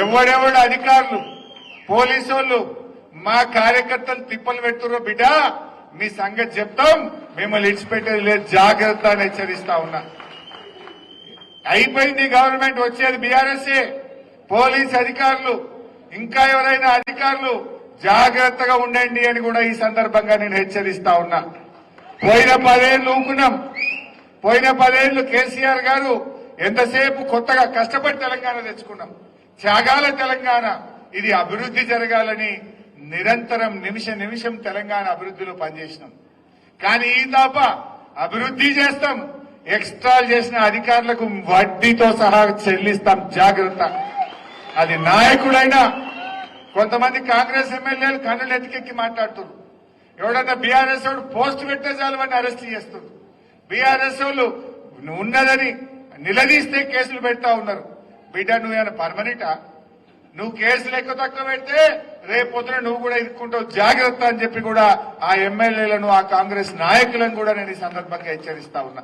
ఎవడెవడు అధికారులు? పోలీసు మా కార్యకర్తలు తిప్పలు పెడుతుర్రో బిడ్డ? మీ సంగతి చెప్తాం. మిమ్మల్ని ఇడిచిపెట్టేది లేదు. జాగ్రత్త అని హెచ్చరిస్తా ఉన్నా. అయిపోయింది గవర్నమెంట్. వచ్చేది బీఆర్ఎస్ పోలీస్ అధికారులు ఇంకా ఎవరైనా అధికారులు జాగ్రత్తగా ఉండండి అని కూడా ఈ సందర్భంగా నేను హెచ్చరిస్తా ఉన్నా. పోయిన పదేళ్ళు ఊకున్నాం. పోయిన పదేళ్ళు కేసీఆర్ గారు ఎంతసేపు కొత్తగా కష్టపడి తెలంగాణ తెచ్చుకున్నాం. త్యాగాల తెలంగాణ. ఇది అభివృద్ధి జరగాలని నిరంతరం నిమిష నిమిషం తెలంగాణ అభివృద్ధిలో పనిచేసినాం. కానీ ఈ తప్ప అభివృద్ధి చేస్తాం ఎక్స్ట్రా చేసిన అధికారులకు వడ్డీతో సహా చెల్లిస్తాం జాగ్రత్త. అది నాయకుడైనా కొంతమంది కాంగ్రెస్ ఎమ్మెల్యేలు కన్నులు ఎత్తికెక్కి మాట్లాడుతున్నారు. ఎవడన్నా బీఆర్ఎస్ వాడు పోస్ట్ పెట్టే చాలు వాడిని అరెస్ట్ చేస్తున్నారు. బీఆర్ఎస్ వాళ్ళు ఉన్నదని నిలదీస్తే కేసులు పెడతా ఉన్నారు. బిడ్డ నువ్వు ఏమైనా పర్మనెంటా? నువ్వు కేసులు ఎక్కువ తక్కువ పెడితే రేపొద్దున నువ్వు కూడా ఇరుక్కుంటావు జాగ్రత్త అని చెప్పి కూడా ఆ ఎమ్మెల్యేలను ఆ కాంగ్రెస్ నాయకులను కూడా నేను ఈ సందర్భంగా హెచ్చరిస్తా ఉన్నా.